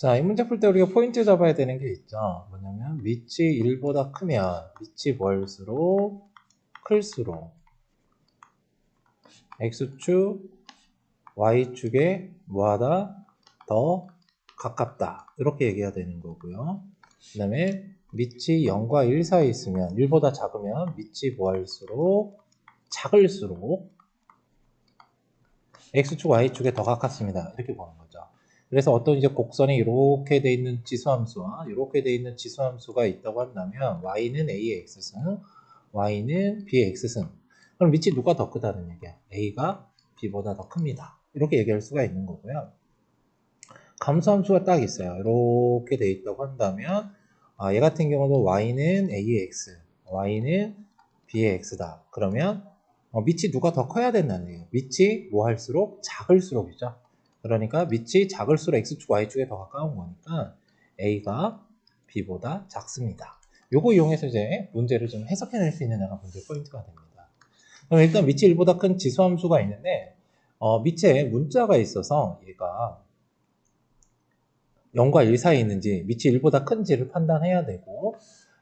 자, 이 문제 풀 때 우리가 포인트 잡아야 되는 게 있죠. 뭐냐면 밑이 1보다 크면 밑이 뭘수록 클수록 x축, y축에 뭐하다 더 가깝다. 이렇게 얘기해야 되는 거고요. 그 다음에 밑이 0과 1 사이에 있으면 1보다 작으면 밑이 뭐할수록 작을수록 x축, y축에 더 가깝습니다. 이렇게 보는 거죠. 그래서 어떤 이제 곡선이 이렇게 돼 있는 지수함수와 이렇게 돼 있는 지수함수가 있다고 한다면 y는 a의 x승, y는 b의 x승. 그럼 밑이 누가 더 크다는 얘기야? a가 b보다 더 큽니다. 이렇게 얘기할 수가 있는 거고요. 감수함수가 딱 있어요. 이렇게 돼 있다고 한다면 아, 얘 같은 경우도 y는 a의 x, y는 b의 x다. 그러면 어, 밑이 누가 더 커야 된다는 얘기예요. 밑이 뭐 할수록 작을수록이죠. 그러니까 밑이 작을수록 x축, y축에 더 가까운 거니까 a가 b보다 작습니다. 요거 이용해서 이제 문제를 좀 해석해낼 수 있는 애가 문제 포인트가 됩니다. 그럼 일단 밑이 1보다 큰 지수함수가 있는데 어, 밑에 문자가 있어서 얘가 0과 1 사이에 있는지 밑이 1보다 큰지를 판단해야 되고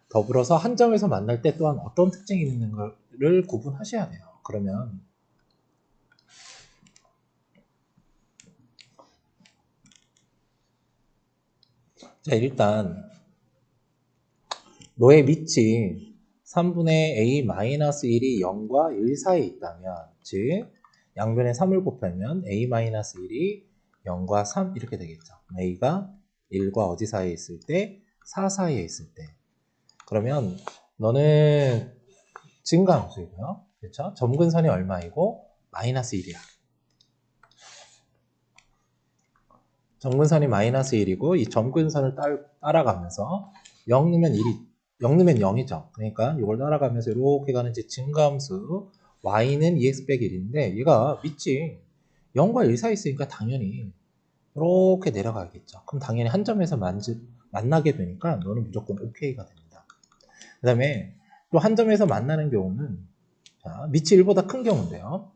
더불어서 한 점에서 만날 때 또한 어떤 특징이 있는 것을 구분하셔야 돼요. 그러면 자 일단 너의 밑이 3분의 a-1이 0과 1 사이에 있다면 즉 양변에 3을 곱하면 a-1이 0과 3 이렇게 되겠죠. a가 1과 어디 사이에 있을 때? 4 사이에 있을 때. 그러면 너는 증가함수이고요. 그렇죠? 점근선이 얼마이고 마이너스 1이야. 점근선이 마이너스 1이고 이 점근선을 따, 따라가면서 0 넣으면 1이 0 넣으면 0이죠. 그러니까 이걸 따라가면서 이렇게 가는 이제 증가함수 y는 2x 빼기 1인데 얘가 밑이 0과 1 사이 있으니까 당연히 이렇게 내려가겠죠. 그럼 당연히 한 점에서 만지, 만나게 되니까 너는 무조건 OK가 됩니다. 그 다음에 또 한 점에서 만나는 경우는 자, 밑이 1보다 큰 경우인데요.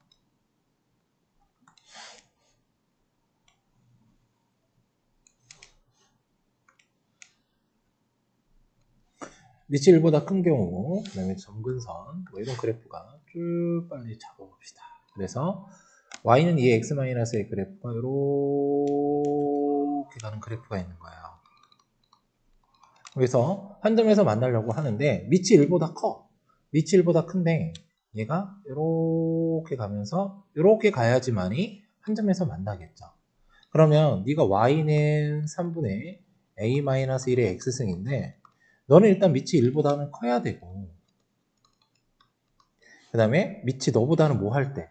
밑이 1보다 큰 경우, 그 다음에 점근선, 뭐 이런 그래프가 쭉 빨리 잡아봅시다. 그래서 y는 2의 x-의 그래프가 이렇게 가는 그래프가 있는 거예요. 그래서 한 점에서 만나려고 하는데 밑이 1보다 커. 밑이 1보다 큰데 얘가 이렇게 가면서 이렇게 가야지만이 한 점에서 만나겠죠. 그러면 네가 y는 3분의 a-1의 x승인데 너는 일단 밑이 1보다는 커야 되고. 그 다음에 밑이 너보다는 뭐 할 때?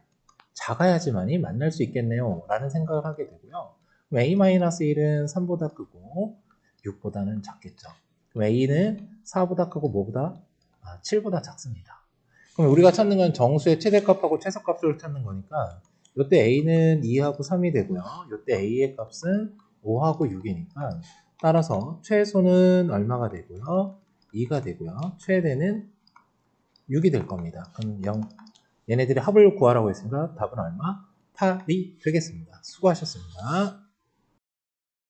작아야지만이 만날 수 있겠네요. 라는 생각을 하게 되고요. 그럼 a-1은 3보다 크고 6보다는 작겠죠. 그럼 a는 4보다 크고 뭐보다? 아, 7보다 작습니다. 그럼 우리가 찾는 건 정수의 최대값하고 최소값을 찾는 거니까 이때 a는 2하고 3이 되고요. 이때 a의 값은 5하고 6이니까 따라서 최소는 얼마가 되고요 2가 되고요 최대는 6이 될 겁니다 그럼 0, 얘네들이 합을 구하라고 했으니까 답은 얼마? 8이 되겠습니다. 수고하셨습니다.